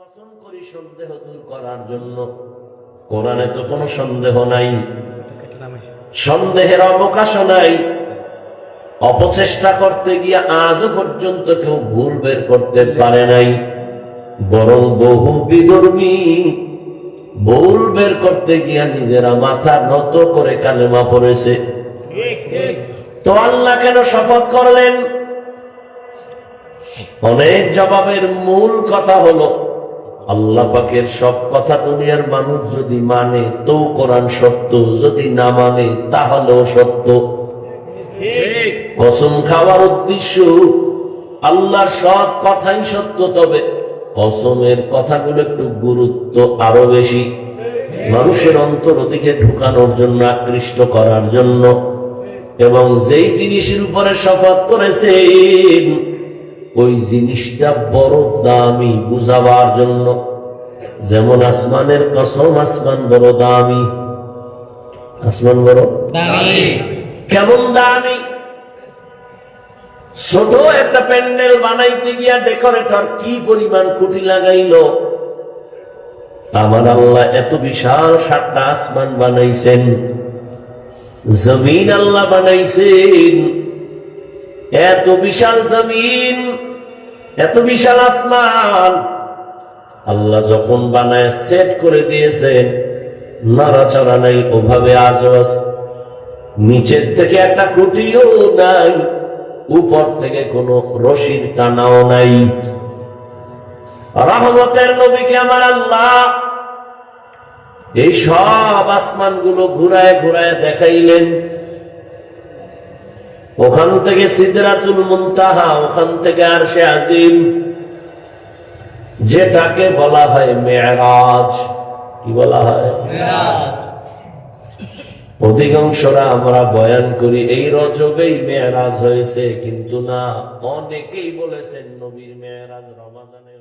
কসম করি সন্দেহ দূর করার জন্য। কোরআনে তো কোনো সন্দেহ নাই। সন্দেহের অবকাশ নাই। অপচেষ্টা করতে গিয়ে পর্যন্ত কেউ ভুল বের করতে পারে নাই। বরং বহু বিধর্মী ভুল বের করতে গিয়া নিজেরা মাথা নত করে কালেমা পড়েছে। তো আল্লাহ কেন শপথ করলেন? অনেক জবাবের মূল কথা হলো আল্লাহ পাকের সব কথা দুনিয়ার মানুষ যদি মানে তো কোরআন সত্য যদি না মানে তাহলেও সত্য। কসম খাওয়ার উদ্দেশ্য আল্লাহর সব কথাই সত্য তবে কসমের কথাগুলো একটু গুরুত্ব আরও বেশি। মানুষের অন্তর দিকে ঢুকানোর জন্য আকৃষ্ট করার জন্য। এবং যেই জিনিসের উপরে শপথ করেছেন ওই জিনিসটা বড় দামি বুঝাবার জন্য। যেমন আসমানের কসম আসমান বড় দামি। আসমান বড় কেমন দামি? ছোট একটা প্যান্ডেল বানাইতে গিয়া ডেকোরেটর কি পরিমাণ খুঁটি লাগাইল? আমার আল্লাহ এত বিশাল সাতটা আসমান বানাইছেন। জমিন আল্লাহ বানাইছেন। এত বিশাল জমিন। এত বিশাল আসমান। আল্লাহ যখন বানায় সেট করে দিয়েছেন, নাড়াচড়া নাই, ওভাবে আছে। নিচের থেকে একটা খুঁটিও নাই, উপর থেকে কোনো রশির টানাও নাই। রহমতের নবীকে আমার আল্লাহ এই সব আসমানগুলো ঘুরায় ঘুরায় দেখাইলেন। ওখান থেকে সিদরাতুল মুনতাহা ওখান থেকে আর সে আজিম যেটাকে বলা হয় মেয়ারাজ। কি বলা হয়? অধিকাংশরা আমরা বয়ান করি এই রজবেই মেয়ারাজ হয়েছে কিন্তু না অনেকেই বলেছেন নবীর মেয়ারাজ রমাজানে